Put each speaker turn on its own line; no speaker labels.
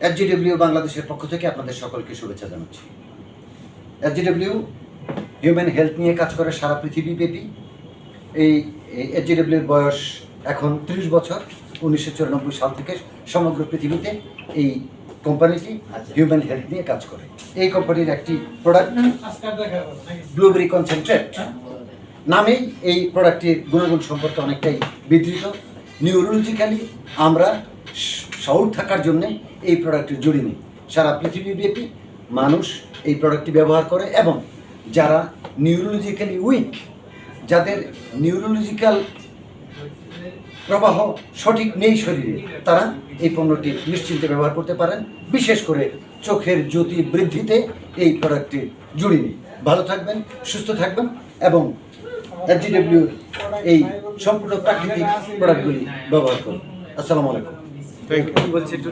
এফজিডব্লিউ বাংলাদেশের পক্ষ থেকে আপনাদের সকলকে শুভেচ্ছা জানাচ্ছি। এফজিডব্লিউ হিউম্যান হেলথ নিয়ে কাজ করে সারা পৃথিবীব্যাপী এই এফজিডব্লিউর বয়স এখন ত্রিশ বছর উনিশশো চুরানব্বই সাল থেকে সমগ্র পৃথিবীতে এই কোম্পানিটি হিউম্যান হেলথ নিয়ে কাজ করে। এই কোম্পানির একটি প্রোডাক্ট ব্লুবেরি কনসেন্ট্রেট নামেই এই প্রোডাক্টটির গুণগুণ সম্পর্কে অনেকটাই বিধৃত। নিউরোলজিক্যালি আমরা শহর থাকার জন্য এই প্রোডাক্টটি নিই। সারা পৃথিবীব্যাপী মানুষ এই প্রোডাক্টটি ব্যবহার করে এবং যারা নিউরোলজিক্যালি উইক যাদের নিউরোলজিক্যাল প্রবাহ সঠিক নেই শরীরে, তারা এই পণ্যটি নিশ্চিন্তে ব্যবহার করতে পারেন। বিশেষ করে চোখের জ্যোতি বৃদ্ধিতে এই প্রোডাক্টটি জুড়ি নিই। ভালো থাকবেন, সুস্থ থাকবেন এবং এফজিডব্লিউর এই সম্পূর্ণ প্রাকৃতিক প্রোডাক্টগুলি ব্যবহার করুন। আসসালামু আলাইকুম।
থ্যাংক ইউ বলছি একটু